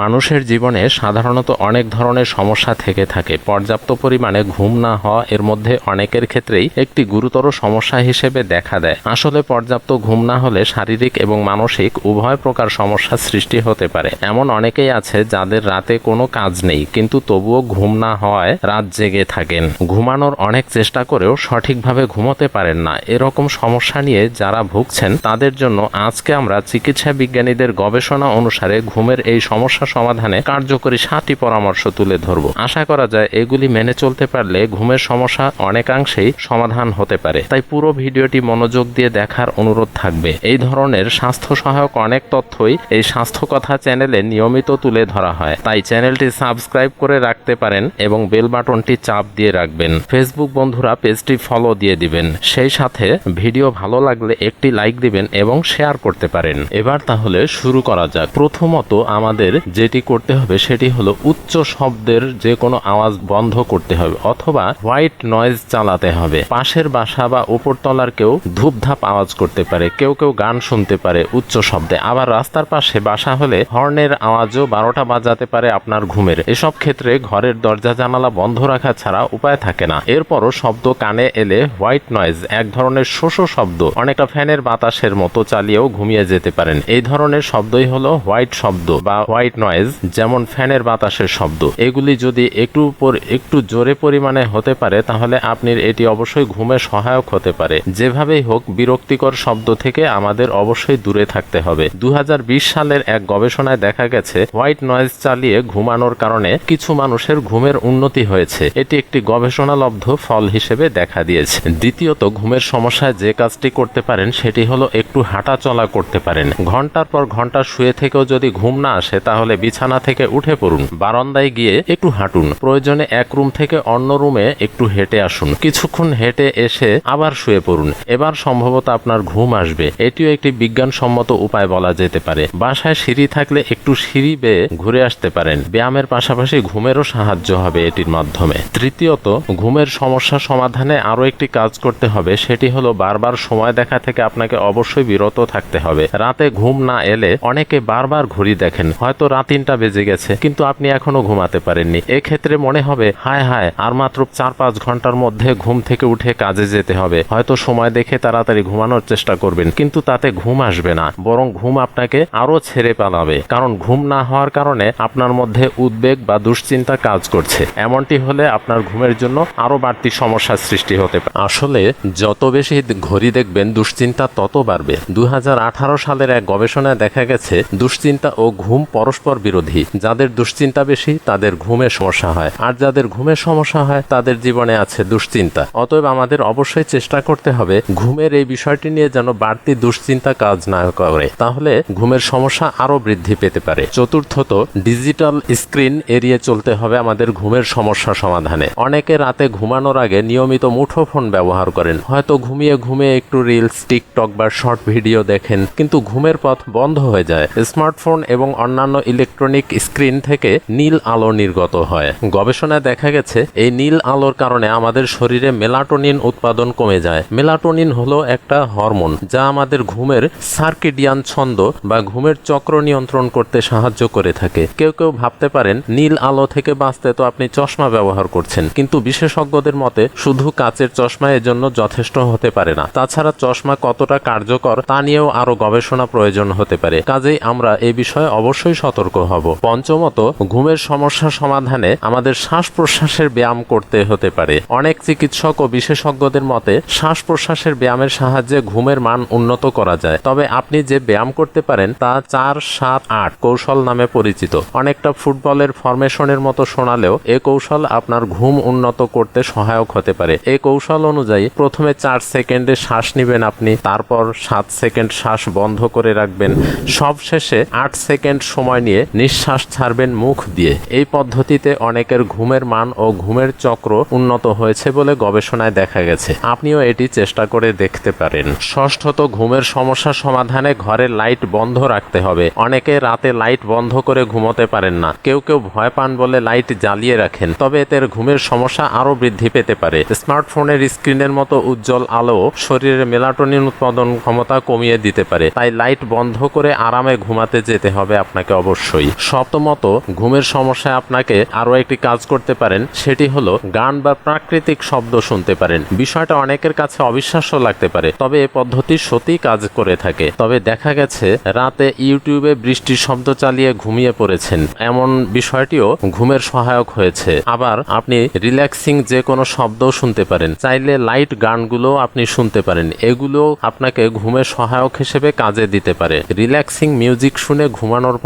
মানুষের জীবনে সাধারণত অনেক ধরনের সমস্যা থেকে থাকে। পর্যাপ্ত পরিমাণে ঘুম না হওয়া এর মধ্যে অনেকের ক্ষেত্রেই একটি গুরুতর সমস্যা হিসেবে দেখা দেয়। আসলে পর্যাপ্ত ঘুম না হলে শারীরিক এবং মানসিক উভয় প্রকার সমস্যার সৃষ্টি হতে পারে। এমন অনেকেই আছে যাদের রাতে কোনো কাজ নেই, কিন্তু তবুও ঘুম না হওয়ায় রাত জেগে থাকেন। ঘুমানোর অনেক চেষ্টা করেও সঠিকভাবে ঘুমোতে পারেন না। এরকম সমস্যা নিয়ে যারা ভুগছেন, তাদের জন্য আজকে আমরা চিকিৎসা বিজ্ঞানীদের গবেষণা অনুসারে ঘুমের এই সমস্যা সমাধানে কার্যকরী সাতটি পরামর্শ তুলে ধরব। আশা করা যায় এগুলি মেনে চলতে পারলে ঘুমের সমস্যা অনেকাংশেই সমাধান হতে পারে। তাই পুরো ভিডিওটি মনোযোগ দিয়ে দেখার অনুরোধ থাকবে। এই ধরনের স্বাস্থ্য সহায়ক অনেক তথ্যই এই স্বাস্থ্য কথা চ্যানেলে নিয়মিত তুলে ধরা হয়। তাই চ্যানেলটি সাবস্ক্রাইব করে রাখতে পারেন এবং বেল বাটনটি চাপ দিয়ে রাখবেন। ফেসবুক বন্ধুরা পেজটি ফলো দিয়ে দিবেন। সেই সাথে ভিডিও ভালো লাগলে একটি লাইক দিবেন এবং শেয়ার করতে পারেন। এবার তাহলে শুরু করা যাক। প্রথমত আমাদের যেটি করতে হবে সেটি হলো উচ্চ শব্দের যে কোনো আওয়াজ বন্ধ করতে হবে অথবা হোয়াইট নয়েজ চালাতে হবে। পাশের বাসা বা উপরতলার কেউ ধূপধাপ আওয়াজ করতে পারে, কেউ কেউ গান শুনতে পারে উচ্চ শব্দে। আবার রাস্তার পাশে বাসা হলে হর্নের আওয়াজও বারোটা বাজাতে পারে আপনার ঘুমের। এসব ক্ষেত্রে ঘরের দরজা জানালা বন্ধ রাখা ছাড়া উপায় থাকে না। এরপরও শব্দ কানে এলে হোয়াইট নয়েজ, এক ধরনের শোষো শব্দ। অনেকটা ফ্যানের বাতাসের মতো চালিয়েও ঘুমিয়ে যেতে পারেন। এই ধরনের শব্দই হলো হোয়াইট শব্দ বা হোয়াইট নয়েজ যেমন ফ্যানের বাতাসের শব্দ। এগুলি যদি একটু উপর একটু জোরে পরিমাণে হতে পারে, তাহলে আপনি এটি অবশ্যই ঘুমে সহায়ক হতে পারে। যেভাবেই হোক, বিরক্তিকর শব্দ থেকে আমাদের অবশ্যই দূরে থাকতে হবে। দু হাজার বিশ সালের এক গবেষণায় দেখা গেছে, হোয়াইট নয়েজ চালিয়ে ঘুমানোর কারণে কিছু মানুষের ঘুমের উন্নতি হয়েছে। এটি একটি গবেষণালব্ধ ফল হিসেবে দেখা দিয়েছে। দ্বিতীয়ত, ঘুমের সমস্যায় যে কাজটি করতে পারেন, সেটি হলো একটু হাঁটা চলা করতে পারেন। ঘণ্টার পর ঘণ্টা শুয়ে থেকেও যদি ঘুম না আসে, তাহলে বিছানা থেকে উঠে পড়ুন। বারান্দায় গিয়ে একটু হাঁটুন। প্রয়োজনে এক রুম থেকে অন্য রুমে একটু হেঁটে আসুন। কিছুক্ষণ হেঁটে এসে আবার শুয়ে পড়ুন। এবার সম্ভবত আপনার ঘুম আসবে। এটিও একটি বিজ্ঞানসম্মত উপায় বলা যেতে পারে। বাসায় সিঁড়ি থাকলে একটু সিঁড়ি বেয়ে ঘুরে আসতে পারেন। ব্যায়ামের পাশাপাশি ঘুমেরও সাহায্য হবে এটির মাধ্যমে। তৃতীয়ত, ঘুমের সমস্যা সমাধানে আরও একটি কাজ করতে হবে। সেটি হলো বারবার সময় দেখা থেকে আপনাকে অবশ্যই বিরত থাকতে হবে। রাতে ঘুম না এলে অনেকে বারবার ঘড়ি দেখেন। হয়তো তিনটা বেজে গেছে, কিন্তু আপনি এখনও ঘুমাতে পারেননি। এক্ষেত্রে মনে হবে, হায় হায়, আর মাত্র চার পাঁচ ঘণ্টার মধ্যে ঘুম থেকে উঠে কাজে যেতে হবে। হয়তো সময় দেখে তাড়াতাড়ি ঘুমানোর চেষ্টা করবেন, কিন্তু তাতে ঘুম আসবে না। বরং ঘুম আপনাকে আরও ছেড়ে পালাবে। কারণ ঘুম না হওয়ার কারণে আপনার মধ্যে উদ্বেগ বা দুশ্চিন্তা কাজ করছে। এমনটি হলে আপনার ঘুমের জন্য আরও বাড়তি সমস্যার সৃষ্টি হতে পারে। আসলে, যত বেশি ঘড়ি দেখবেন, দুশ্চিন্তা তত বাড়বে। দুই হাজার আঠারো সালের এক গবেষণায় দেখা গেছে, দুশ্চিন্তা ও ঘুম পরস্পর বিরোধী। যাদের দুশ্চিন্তা বেশি, তাদের ঘুমের সমস্যা হয়। আর যাদের ঘুমের সমস্যা হয়, তাদের জীবনে আছে দুশ্চিন্তা। অতএব আমাদের অবশ্যই চেষ্টা করতে হবে ঘুমের এই বিষয়টি নিয়ে যেন বাড়তি দুশ্চিন্তা কাজ না করে। তাহলে ঘুমের সমস্যা আরও বৃদ্ধি পেতে পারে। চতুর্থত, ডিজিটাল স্ক্রিন এড়িয়ে চলতে হবে আমাদের ঘুমের সমস্যা সমাধানে। অনেকে রাতে ঘুমানোর আগে নিয়মিত মুঠো ফোন ব্যবহার করেন। হয়তো ঘুমিয়ে ঘুমিয়ে একটু রিলস, টিকটক বা শর্ট ভিডিও দেখেন, কিন্তু ঘুমের পথ বন্ধ হয়ে যায়। স্মার্টফোন এবং অন্যান্য ইলেকট্রনিক স্ক্রিন থেকে নীল আলো নির্গত হয়। গবেষণায় দেখা গেছে, এই নীল আলোর কারণে আমাদের শরীরে মেলাটোনিন উৎপাদন কমে যায়। মেলাটোনিন হলো একটা হরমোন যা আমাদের ঘুমের সার্কিডিয়ান ছন্দ বা ঘুমের চক্র নিয়ন্ত্রণ করতে সাহায্য করে থাকে। কেউ কেউ ভাবতে পারেন, নীল আলো থেকে বাঁচতে তো আপনি চশমা ব্যবহার করছেন। কিন্তু বিশেষজ্ঞদের মতে, শুধু কাচের চশমা এর জন্য যথেষ্ট হতে পারে না। তাছাড়া চশমা কতটা কার্যকর তা নিয়েও আরও গবেষণা প্রয়োজন হতে পারে। কাজেই আমরা এ বিষয়ে অবশ্যই সতর্ক হব। পঞ্চমত, ঘুমের সমস্যা সমাধানে আমাদের শ্বাস প্রশ্বাসের ব্যায়াম করতে হতে পারে। অনেক চিকিৎসক ও বিশেষজ্ঞদের মতে শ্বাস প্রশ্বাসের ব্যায়ামের সাহায্যে ঘুমের মান উন্নত করা যায়। তবে আপনি যে ব্যায়াম করতে পারেন, তা চার, সাত, আট কৌশল নামে পরিচিত। অনেকটা ফুটবলের ফরমেশনের মতো শোনালেও, এ কৌশল আপনার ঘুম উন্নত করতে সহায়ক হতে পারে। এই কৌশল অনুযায়ী, প্রথমে চার সেকেন্ডে শ্বাস নেবেন আপনি, তারপর সাত সেকেন্ড শ্বাস বন্ধ করে রাখবেন। সব শেষে আট সেকেন্ড সময় নিয়ে নিঃশ্বাস ছাড়বেন মুখ দিয়ে। এই পদ্ধতিতে অনেকের ঘুমের মান ও ঘুমের চক্র উন্নত হয়েছে বলে গবেষণায় দেখা গেছে। আপনিও এটি চেষ্টা করে দেখতে পারেন। ষষ্ঠত ঘুমের সমস্যা সমাধানে ঘরের লাইট বন্ধ রাখতে হবে। অনেকে রাতে লাইট বন্ধ করে ঘুমোতে পারেন না। কেউ কেউ ভয় পান বলে লাইট জ্বালিয়ে রাখেন। তবে এতে ঘুমের সমস্যা আরও বৃদ্ধি পেতে পারে। স্মার্টফোনের স্ক্রিনের মতো উজ্জ্বল আলো শরীরের মেলাটোনিন উৎপাদন ক্ষমতা কমিয়ে দিতে পারে। তাই লাইট বন্ধ করে আরামে ঘুমাতে যেতে হবে আপনাকে অবশ্যই। অবশ্যই। সপ্তমত, ঘুমের সমস্যায় আপনাকে আরও একটি কাজ করতে পারেন, সেটি হলো গান বা প্রাকৃতিক শব্দ শুনতে পারেন। বিষয়টা অনেকের কাছে অবিশ্বাস্য লাগতে পারে, তবে এ পদ্ধতি সত্যি কাজ করে থাকে। তবে দেখা গেছে, রাতে ইউটিউবে বৃষ্টির শব্দ চালিয়ে ঘুমিয়ে পড়েছেন। এমন বিষয়টিও ঘুমের সহায়ক হয়েছে। আবার আপনি রিল্যাক্সিং যে কোনো শব্দও শুনতে পারেন। চাইলে লাইট গানগুলো আপনি শুনতে পারেন। এগুলো আপনাকে ঘুমের সহায়ক হিসেবে কাজে দিতে পারে। রিল্যাক্সিং মিউজিক শুনে ঘুমানোর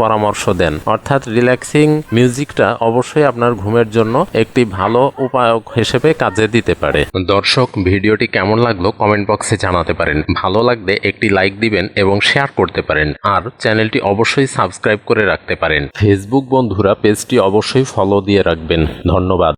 পরামর্শ দেন। অর্থাৎ রিল্যাক্সিং মিউজিকটা অবশ্যই আপনার ঘুমের জন্য একটি ভালো উপায়ক হিসেবে কাজে দিতে পারে। দর্শক, ভিডিওটি কেমন লাগল কমেন্ট বক্সে জানাতে পারেন। ভালো লাগলে একটি লাইক দিবেন এবং শেয়ার করতে পারেন। আর চ্যানেলটি অবশ্যই সাবস্ক্রাইব করে রাখতে পারেন। ফেসবুক বন্ধুরা পেজটি অবশ্যই ফলো দিয়ে রাখবেন। ধন্যবাদ।